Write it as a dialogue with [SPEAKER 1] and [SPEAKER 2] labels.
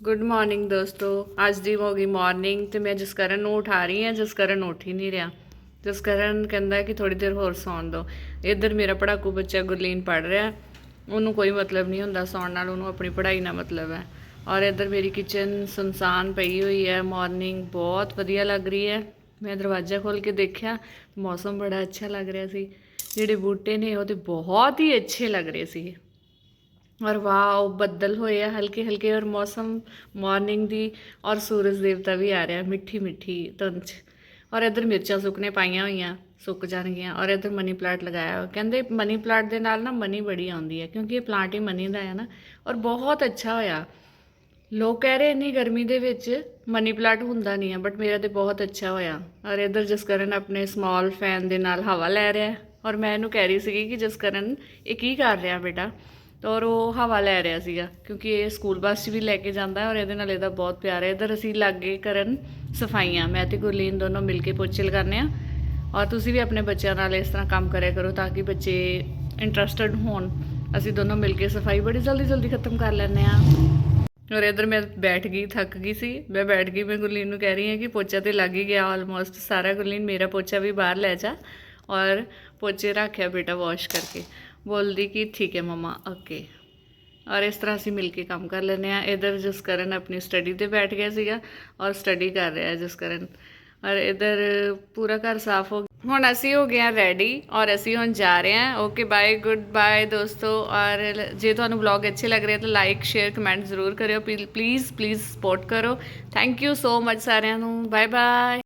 [SPEAKER 1] Good morning ਦੋਸਤੋ ਅੱਜ ਦੀ ਹੋ ਗਈ ਮਾਰਨਿੰਗ ਤੇ ਮੈਂ ਜਸਕਰਨ ਨੂੰ ਉਠਾ ਰਹੀ ਹਾਂ ਜਸਕਰਨ ਉੱਠ ਹੀ ਨਹੀਂ ਰਿਹਾ ਜਸਕਰਨ ਕਹਿੰਦਾ ਕਿ ਥੋੜੀ ਦੇਰ ਹੋਰ ਸੌਣ ਦਿਓ ਇੱਧਰ ਮੇਰਾ ਪੜਾਕੂ ਬੱਚਾ ਗੁਰਲੀਨ ਪੜ ਰਿਹਾ ਉਹਨੂੰ ਕੋਈ ਮਤਲਬ ਨਹੀਂ ਹੁੰਦਾ ਸੌਣ ਨਾਲ ਉਹਨੂੰ ਆਪਣੀ ਪੜ੍ਹਾਈ ਨਾਲ ਮਤਲਬ ਹੈ ਔਰ ਇੱਧਰ ਮੇਰੀ ਕਿਚਨ ਸੁਨਸਾਨ ਪਈ ਹੋਈ ਹੈ ਮਾਰਨਿੰਗ ਬਹੁਤ ਵਧੀਆ ਲੱਗ ਰਹੀ ਹੈ ਮੈਂ ਦਰਵਾਜ਼ਾ ਖੋਲ ਕੇ ਦੇਖਿਆ ਮੌਸਮ ਬੜਾ ਅੱਛਾ ਲੱਗ ਰਿਹਾ ਸੀ ਜਿਹੜੇ ਬੂਟੇ ਨੇ ਉਹ ਤੇ ਬਹੁਤ ਹੀ ਅੱਛੇ ਲੱਗ ਰਹੇ ਸੀ ਔਰ ਵਾਓ, ਬੱਦਲ ਹੋਏ ਆ ਹਲਕੇ ਹਲਕੇ ਔਰ ਮੌਸਮ ਮਾਰਨਿੰਗ ਦੀ ਔਰ ਸੂਰਜ ਦੇਵਤਾ ਵੀ ਆ ਰਿਹਾ ਮਿੱਠੀ ਮਿੱਠੀ ਧੁੰਦ 'ਚ। ਔਰ ਇਧਰ ਮਿਰਚਾਂ ਸੁੱਕਣੇ ਪਾਈਆਂ ਹੋਈਆਂ, ਸੁੱਕ ਜਾਣਗੀਆਂ। ਔਰ ਇਧਰ ਮਨੀ ਪਲਾਂਟ ਲਗਾਇਆ ਹੋਇਆ। ਕਹਿੰਦੇ ਮਨੀ ਪਲਾਂਟ ਦੇ ਨਾਲ ਨਾ ਮਨੀ ਬੜੀ ਆਉਂਦੀ ਹੈ, ਕਿਉਂਕਿ ਇਹ ਪਲਾਂਟ ਹੀ ਮਨੀ ਦਾ ਹੈ ਨਾ। ਔਰ ਬਹੁਤ ਅੱਛਾ ਹੋਇਆ। ਲੋਕ ਕਹਿ ਰਹੇ ਇੰਨੀ ਗਰਮੀ ਦੇ ਵਿੱਚ ਮਨੀ ਪਲਾਂਟ ਹੁੰਦਾ ਨਹੀਂ ਹੈ ਬਟ ਮੇਰਾ ਤੇ ਬਹੁਤ ਅੱਛਾ ਹੋਇਆ। ਔਰ ਇਧਰ ਜਸਕਰਨ ਆਪਣੇ ਸਮਾਲ ਫੈਨ ਦੇ ਨਾਲ ਹਵਾ ਲੈ ਰਿਹਾ ਔਰ ਮੈਂ ਇਹਨੂੰ ਕਹਿ ਰਹੀ ਸੀਗੀ ਕਿ ਜਸਕਰਨ, ਇਹ ਕੀ ਕਰ ਰਿਹਾ ਬੇਟਾ? ਤਾਂ ਔਰ ਉਹ ਹਵਾ ਲੈ ਰਿਹਾ ਸੀਗਾ, ਕਿਉਂਕਿ ਇਹ ਸਕੂਲ ਬੱਸ 'ਚ ਵੀ ਲੈ ਕੇ ਜਾਂਦਾ ਹੈ ਔਰ ਇਹਦੇ ਨਾਲ ਇਹਦਾ ਬਹੁਤ ਪਿਆਰ ਹੈ। ਇਧਰ ਅਸੀਂ ਲਾਗੇ ਕਰਨ ਸਫਾਈਆਂ, ਮੈਂ ਤੇ ਗੁਰਲੀਨ ਦੋਨੋਂ ਮਿਲ ਕੇ ਪੋਚੇ ਲਗਾਉਂਦੇ ਆ। ਔਰ ਤੁਸੀਂ ਵੀ ਆਪਣੇ ਬੱਚਿਆਂ ਨਾਲ ਇਸ ਤਰ੍ਹਾਂ ਕੰਮ ਕਰਿਆ ਕਰੋ ਤਾਂ ਕਿ ਬੱਚੇ ਇੰਟਰਸਟਡ ਹੋਣ। ਅਸੀਂ ਦੋਨੋਂ ਮਿਲ ਕੇ ਸਫ਼ਾਈ ਬੜੀ ਜਲਦੀ ਜਲਦੀ ਖਤਮ ਕਰ ਲੈਂਦੇ ਆ ਔਰ ਇਧਰ ਮੈਂ ਬੈਠ ਗਈ, ਥੱਕ ਗਈ ਸੀ। ਮੈਂ ਬੈਠ ਗਈ, ਮੈਂ ਗੁਰਲੀਨ ਨੂੰ ਕਹਿ ਰਹੀ ਹਾਂ ਕਿ ਪੋਚਾ ਤੇ ਲੱਗ ਹੀ ਗਿਆ ਆਲਮੋਸਟ ਸਾਰਾ ਗੁਰਲੀਨ ਮੇਰਾ ਪੋਚਾ ਵੀ ਬਾਹਰ ਲੈ ਜਾ। ਔਰ ਪੋਚੇ ਰੱਖਿਆ ਬੇਟਾ ਵਾਸ਼ ਕਰਕੇ। ਬੋਲਦੀ ਕਿ ਠੀਕ ਹੈ ਮਮਾ, ਓਕੇ। ਔਰ ਇਸ ਤਰ੍ਹਾਂ ਅਸੀਂ ਮਿਲ ਕੇ ਕੰਮ ਕਰ ਲੈਂਦੇ ਆ ਇਧਰ ਜਸਕਰਨ ਆਪਣੀ ਸਟੱਡੀ ਤੇ ਬੈਠ ਗਿਆ ਸੀਗਾ ਔਰ ਸਟੱਡੀ ਕਰ ਰਿਹਾ ਜਿਸ ਜਸਕਰਨ। ਔਰ ਇਧਰ ਪੂਰਾ ਘਰ ਸਾਫ਼ ਹੋ ਹੁਣ ਅਸੀਂ ਹੋ ਗਏ ਆ ਰੈਡੀ ਔਰ ਅਸੀਂ ਹੁਣ ਜਾ ਰਹੇ ਹਾਂ। ਓਕੇ ਬਾਏ ਗੁੱਡ ਬਾਏ ਦੋਸਤੋ। ਔਰ ਜੇ ਤੁਹਾਨੂੰ ਵਲੌਗ ਅੱਛੇ ਲੱਗ ਰਹੇ ਤਾਂ ਲਾਈਕ ਸ਼ੇਅਰ ਕਮੈਂਟ ਜ਼ਰੂਰ ਕਰਿਓ। ਪਲੀਜ਼ ਪਲੀਜ਼ ਸਪੋਰਟ ਕਰੋ। ਥੈਂਕ ਯੂ ਸੋ ਮਚ ਸਾਰਿਆਂ ਨੂੰ। Bye bye